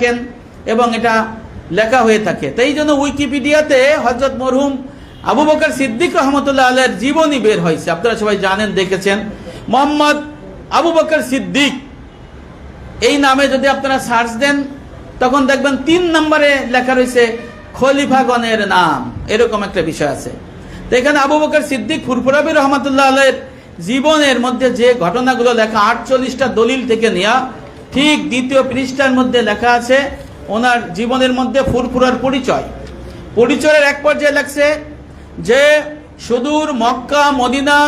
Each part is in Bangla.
থাকেন এবং এটা লেখা হয়ে থাকে। তাই জন্য উইকিপিডিয়াতে হজরত মরহুম আবু বকর সিদ্দিক রহমতুল্লাহ আলের জীবনী বের হয়েছে। আপনারা সবাই জানেন, দেখেছেন। মোহাম্মদ আবু বকর সিদ্দিক, এই নামে যদি আপনারা সার্চ দেন, তখন দেখবেন তিন নম্বরে লেখা রয়েছে খলিফাগণের নাম। এরকম একটা বিষয় আছে। তো এখানে আবু বকর সিদ্দিক ফুরফুরাবি রহমতুল্লাহ আলের জীবনের মধ্যে যে ঘটনাগুলো লেখা, আটচল্লিশটা দলিল থেকে নেওয়া ঠিক দ্বিতীয় পৃষ্ঠার মধ্যে লেখা আছে, ওনার জীবনের মধ্যে ফুরফুরার পরিচয়। পরিচয়ের এক পর্যায়ে লেখছে যে, সুদূর মক্কা, মদিনা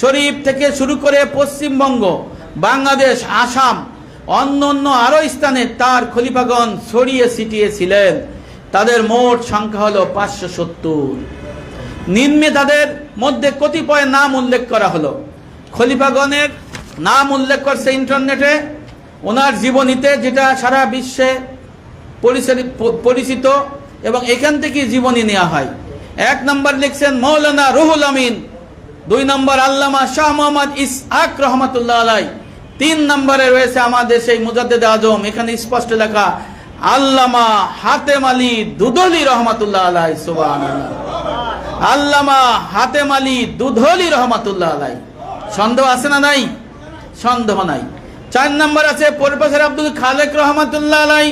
শরীফ থেকে শুরু করে পশ্চিমবঙ্গ, বাংলাদেশ, আসাম, অন্য অন্য আরও স্থানে তার খলিফাগণ ছড়িয়ে ছিটিয়ে ছিলেন তাদের মোট সংখ্যা হলো পাঁচশো সত্তর। নিম্নে তাদের মধ্যে কতিপয় নাম উল্লেখ করা হলো। খলিফাগণের নাম উল্লেখ করছে ইন্টারনেটে। ওনার জীবনীতে যেটা সারা বিশ্বে পরিচিত এবং এখান থেকে জীবনী নেওয়া হয়। এক নম্বর লিখছেন, মৌলানা রুহুল আমিন দুই নম্বর, আল্লামা শাহ মোহাম্মদ ইসহাক রহমতুল্লাহ আলাই তিন নম্বরে রয়েছে আমাদের সেই মুজাদ্দেদ আজম, এখানে স্পষ্ট লেখা, আল্লামা হাতেম আলী দুধলি রহমতুল্লাহ আলাই সুবাহ আল্লামা হাতেম আলী দুধলি রহমাতুল্লাহ আলাই সন্দেহ আছে না নাই? সন্দেহ নাই। চার নম্বর আছে প্রফেসর আব্দুল খালেক রহমাতুল্লাহ আলাই।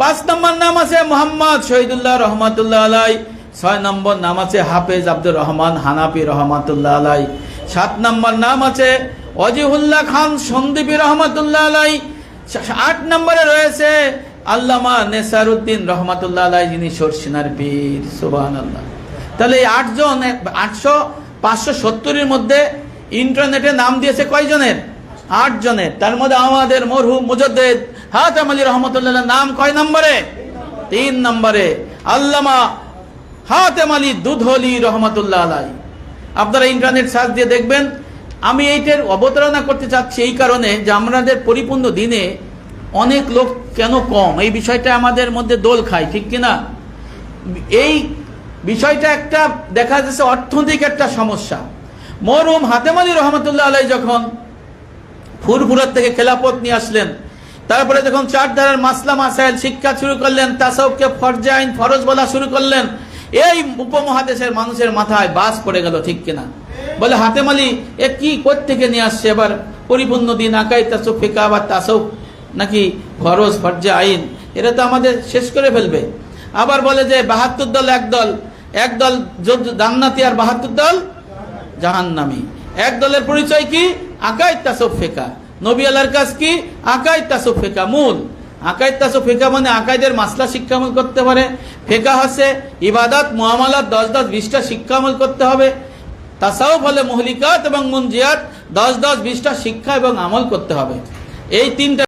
পাঁচ নম্বর নাম আছে মোহাম্মদ শহীদুল্লাহ রহমাতুল্লাহ আলাই। ছয় নম্বর নাম আছে হাফেজ আব্দুর রহমান হানাফি রহমাতুল্লাহ আলাই। সাত নম্বর নাম আছে অজিহুল্লাহ খান সন্দীপী রহমাতুল্লাহ আলাই। আট নম্বরে রয়েছে আল্লামা নেসারউদ্দিন রহমাতুল্লাহ আলাই, যিনি সরসিনার বীর সুবাহ আল্লাহ তাহলে এই আটজন, আটশো, পাঁচশো সত্তরের মধ্যে ইন্টারনেটে নাম দিয়েছে কয়জনের? আট জনের তার মধ্যে আমাদের মরহুম মুজদ্দেদ হাতাম আলী রহমতুল্লাহ নাম কয় নম্বরে? তিন নম্বরে, আল্লামা হাতেম আলী দুধলি রহমতুল্লাহ আলাই। আপনারা ইন্টারনেট সার্চ দিয়ে দেখবেন, আমি এইটার অবতারণা করতে চাচ্ছি এই কারণে যে আমাদের পরিপূর্ণ দিনে অনেক লোক কেন কম? এই বিষয়টা আমাদের মধ্যে দোল খায়, ঠিক কিনা? এই বিষয়টা একটা দেখা যাচ্ছে অর্থনৈতিক একটা সমস্যা। মরহুম হাতেম আলী রহমতুল্লাহ আলাই যখন ফুরফুরার থেকে খেলাপথ নিয়ে আসলেন। তারপরে যখন চার ধারার মাসলা মাসাইল শিক্ষা শুরু করলেন তাসবকে ফরজে আইন ফরজ বলা শুরু করলেন, এই উপমহাদেশের মানুষের মাথায় বাস পড়ে গেল ঠিক কিনা? বলে হাতেম আলী, এ কি থেকে নিয়ে আসছে এবার? পরিপূর্ণ দিন আকাই তাসব ফিকা বা তাসব নাকি ফরজ, ফরজে আইন? এটা তো আমাদের শেষ করে ফেলবে। আবার বলে যে, বাহাত্তর দল এক দল এক দল জান্নাতি আর বাহাত্তর দল জাহান্নামি। এক দলের পরিচয় কি? আকাই তাসব ফেকা নবী আল্লাহর কাজ কি? আকাই তাসব ফেকা মূল। আকাই তাসব ফেকা মানে আকাইদের মাসলা শিক্ষামল করতে পারে। ফেকা হচ্ছে ইবাদাত মহামালাত দশ দশ বিশটা শিক্ষামল করতে হবে। তাসাও ফলে মহলিকাত এবং মুনজিয়াত দশ দশ বিশটা শিক্ষা এবং আমল করতে হবে। এই তিনটা